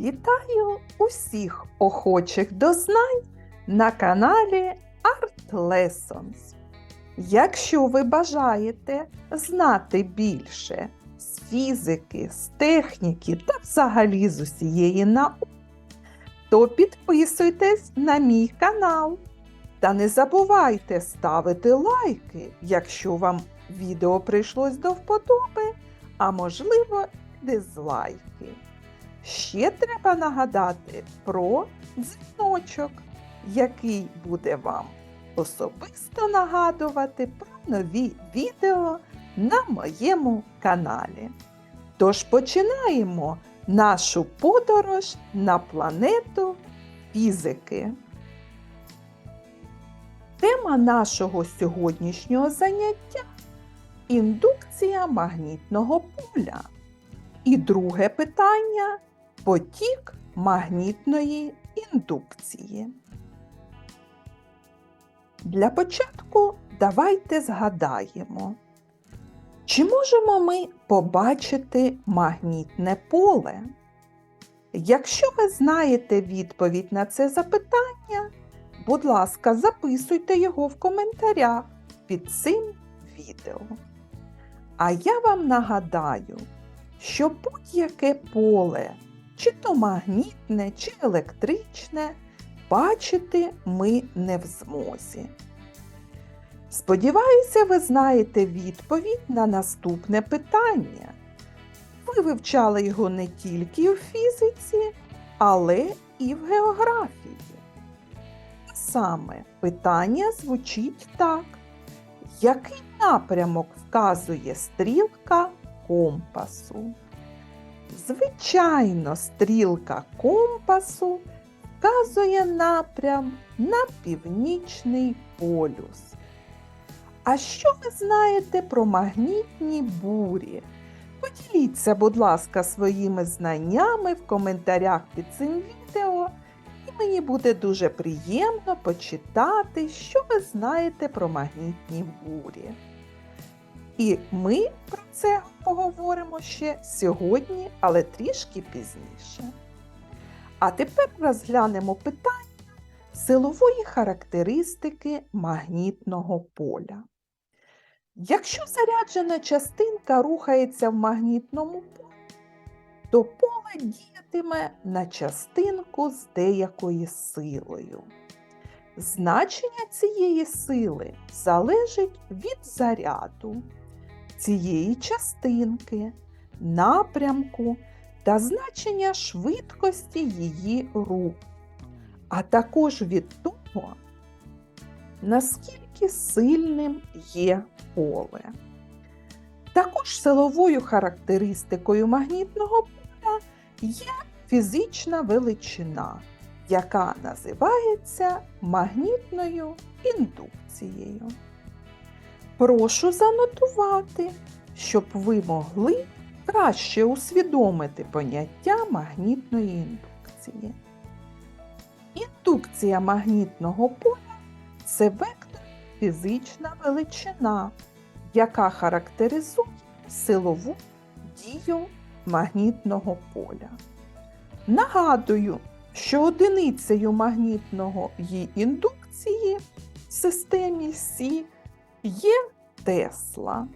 Вітаю усіх охочих до знань на каналі Art Lessons. Якщо ви бажаєте знати більше з фізики, з техніки та взагалі з усієї науки, то підписуйтесь на мій канал. Та не забувайте ставити лайки, якщо вам відео прийшлось до вподоби, а можливо, дизлайки. Ще треба нагадати про дзвіночок, який буде вам особисто нагадувати про нові відео на моєму каналі. Тож починаємо нашу подорож на планету фізики. Тема нашого сьогоднішнього заняття індукція магнітного поля. І друге питання потік магнітної індукції. Для початку давайте згадаємо, чи можемо ми побачити магнітне поле? Якщо ви знаєте відповідь на це запитання, будь ласка, записуйте його в коментарях під цим відео. А я вам нагадаю, що будь-яке поле, чи то магнітне, чи електричне, бачити ми не в змозі. Сподіваюся, ви знаєте відповідь на наступне питання. Ви вивчали його не тільки у фізиці, але і в географії. Саме питання звучить так. Який напрямок вказує стрілка компасу? Звичайно, стрілка компасу вказує напрям на північний полюс. А що ви знаєте про магнітні бурі? Поділіться, будь ласка, своїми знаннями в коментарях під цим відео, і мені буде дуже приємно почитати, що ви знаєте про магнітні бурі. І ми про це поговоримо ще сьогодні, але трішки пізніше. А тепер розглянемо питання силової характеристики магнітного поля. Якщо заряджена частинка рухається в магнітному полі, то поле діятиме на частинку з деякою силою. Значення цієї сили залежить від заряду цієї частинки, напрямку та значення швидкості її руху, а також від того, наскільки сильним є поле. Також силовою характеристикою магнітного поля є фізична величина, яка називається магнітною індукцією. Прошу занотувати, щоб ви могли краще усвідомити поняття магнітної індукції. Індукція магнітного поля це вектор фізична величина, яка характеризує силову дію магнітного поля. Нагадую, що одиницею магнітного її індукції в системі Сі є Тесла.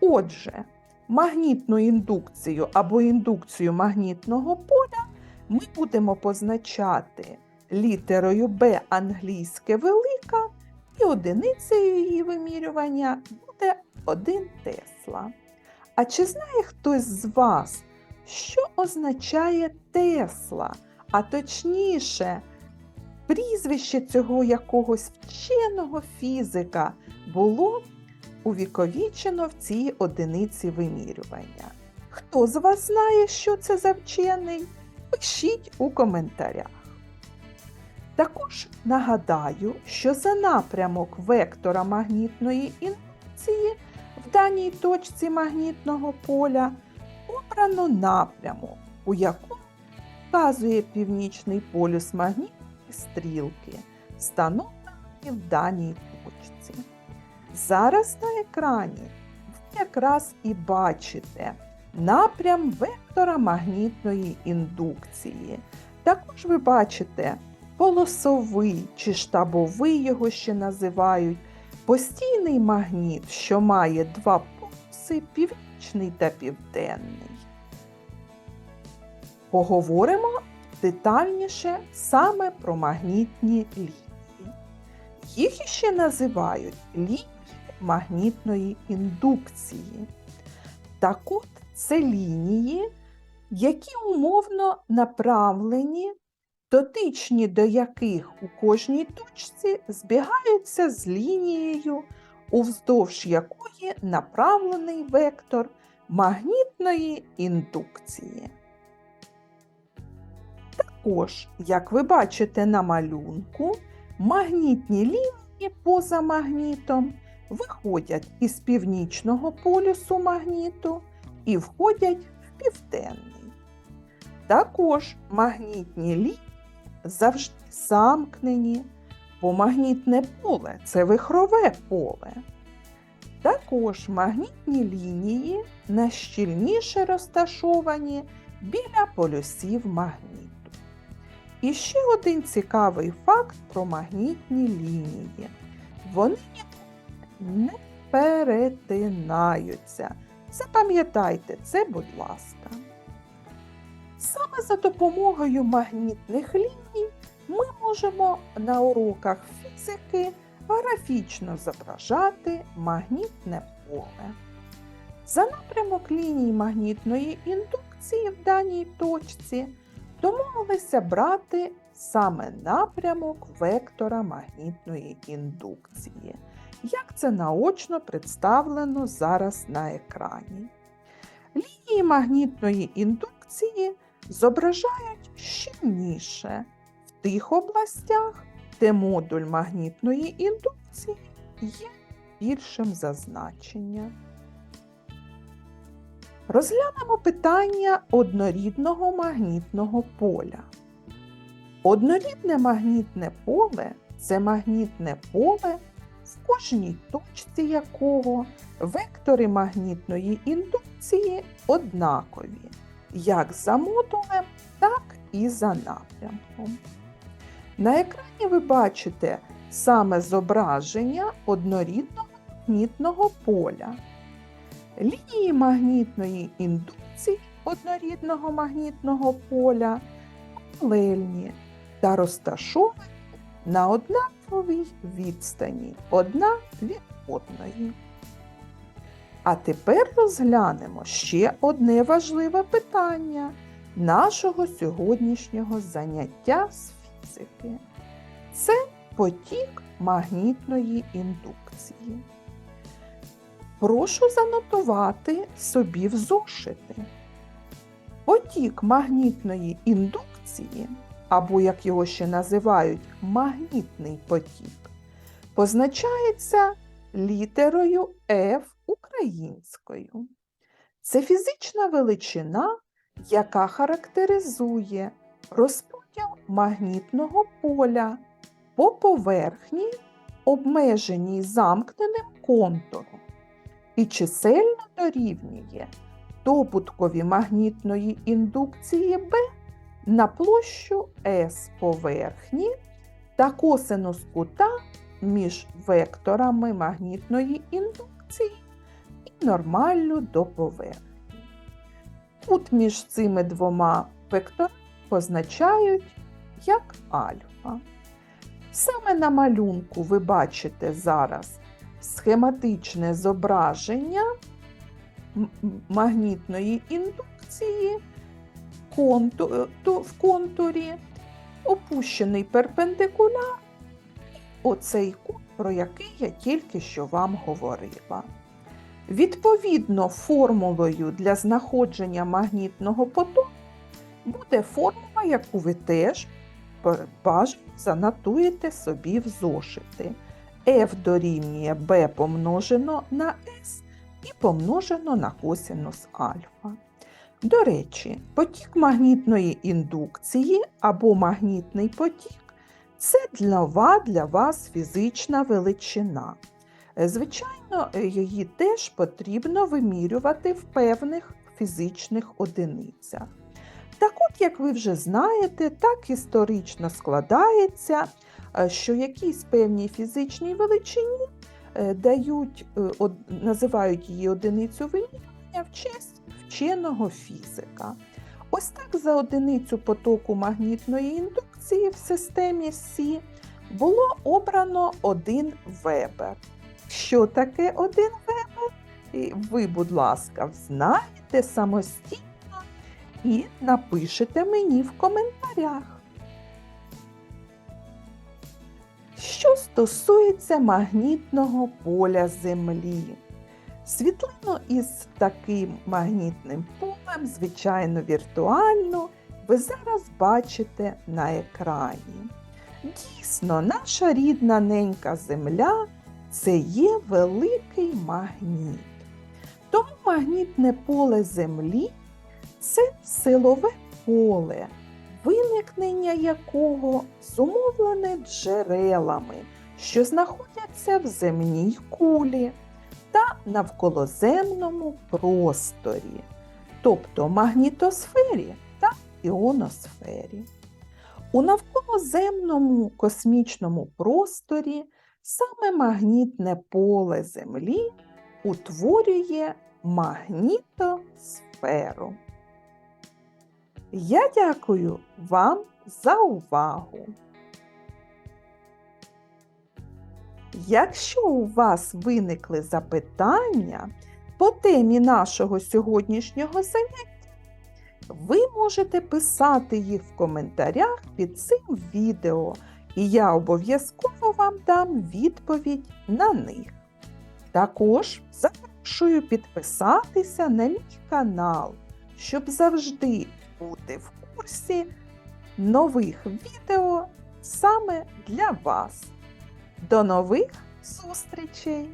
Отже, магнітну індукцію або індукцію магнітного поля ми будемо позначати літерою Б англійське велика, і одиницею її вимірювання буде 1 Тесла. А чи знає хтось з вас, що означає Тесла? А точніше, прізвище цього якогось вченого фізика було увіковічено в цій одиниці вимірювання. Хто з вас знає, що це за вчений? Пишіть у коментарях. Також нагадаю, що за напрямок вектора магнітної індукції в даній точці магнітного поля обрано напрямок, у якому вказує північний полюс магнітної стрілки, встановлений в даній точці. Зараз на екрані ви якраз і бачите напрям вектора магнітної індукції. Також ви бачите полосовий чи штабовий його ще називають, постійний магніт, що має два полюси північний та південний. Поговоримо детальніше саме про магнітні лінії. Їх іще називають лінії магнітної індукції. Так от це лінії, які умовно направлені, дотичні до яких у кожній точці збігаються з лінією, уздовж якої направлений вектор магнітної індукції. Також, як ви бачите на малюнку, магнітні лінії поза магнітом виходять із північного полюсу магніту і входять в південний. Також магнітні лінії завжди замкнені, бо магнітне поле це вихрове поле. Також магнітні лінії найщільніше розташовані біля полюсів магніту. І ще один цікавий факт про магнітні лінії. Вони не перетинаються. Запам'ятайте це, будь ласка. Саме за допомогою магнітних ліній ми можемо на уроках фізики графічно зображати магнітне поле. За напрямок ліній магнітної індукції в даній точці домовилися брати саме напрямок вектора магнітної індукції, як це наочно представлено зараз на екрані. Лінії магнітної індукції зображають щільніше в тих областях, де модуль магнітної індукції є більшим за значення. Розглянемо питання однорідного магнітного поля. Однорідне магнітне поле це магнітне поле, в кожній точці якого вектори магнітної індукції однакові, як за модулем, так і за напрямком. На екрані ви бачите саме зображення однорідного магнітного поля. Лінії магнітної індукції однорідного магнітного поля паралельні та розташовані на однаковій відстані одна від одної. А тепер розглянемо ще одне важливе питання нашого сьогоднішнього заняття з фізики. Це потік магнітної індукції. Прошу занотувати собі в зошити. Потік магнітної індукції, або, як його ще називають, магнітний потік, позначається літерою F українською. Це фізична величина, яка характеризує розподіл магнітного поля по поверхні, обмеженій замкненим контуром і чисельно дорівнює добуткові магнітної індукції Б на площу С поверхні та косинус кута між векторами магнітної індукції і нормаллю до поверхні. Кут між цими двома векторами позначають як альфа. Саме на малюнку ви бачите зараз схематичне зображення магнітної індукції в контурі, опущений перпендикуляр, оцей кут, про який я тільки що вам говорила. Відповідно, формулою для знаходження магнітного потоку буде формула, яку ви теж бажано занотуєте собі в зошити. F дорівнює b помножено на S і помножено на косинус альфа. До речі, потік магнітної індукції або магнітний потік це нова для вас фізична величина. Звичайно, її теж потрібно вимірювати в певних фізичних одиницях. Так от, як ви вже знаєте, так історично складається, що якійсь певній фізичній величині е, дають, е, називають її одиницю вимірювання в честь вченого фізика. Ось так за одиницю потоку магнітної індукції в системі Сі було обрано 1 Вебер. Що таке 1 Вебер? Ви, будь ласка, знаєте самостійно і напишете мені в коментарях. Що стосується магнітного поля Землі, світлину із таким магнітним полем, звичайно, віртуально, ви зараз бачите на екрані. Дійсно, наша рідна ненька Земля це є великий магніт. Тому магнітне поле Землі це силове поле, виникнення якого зумовлене джерелами, що знаходяться в земній кулі та навколоземному просторі, тобто магнітосфері та іоносфері. У навколоземному космічному просторі саме магнітне поле Землі утворює магнітосферу. Я дякую вам за увагу. Якщо у вас виникли запитання по темі нашого сьогоднішнього заняття, ви можете писати їх в коментарях під цим відео, і я обов'язково вам дам відповідь на них. Також запрошую підписатися на мій канал, щоб завжди бути в курсі нових відео саме для вас. До нових зустрічей!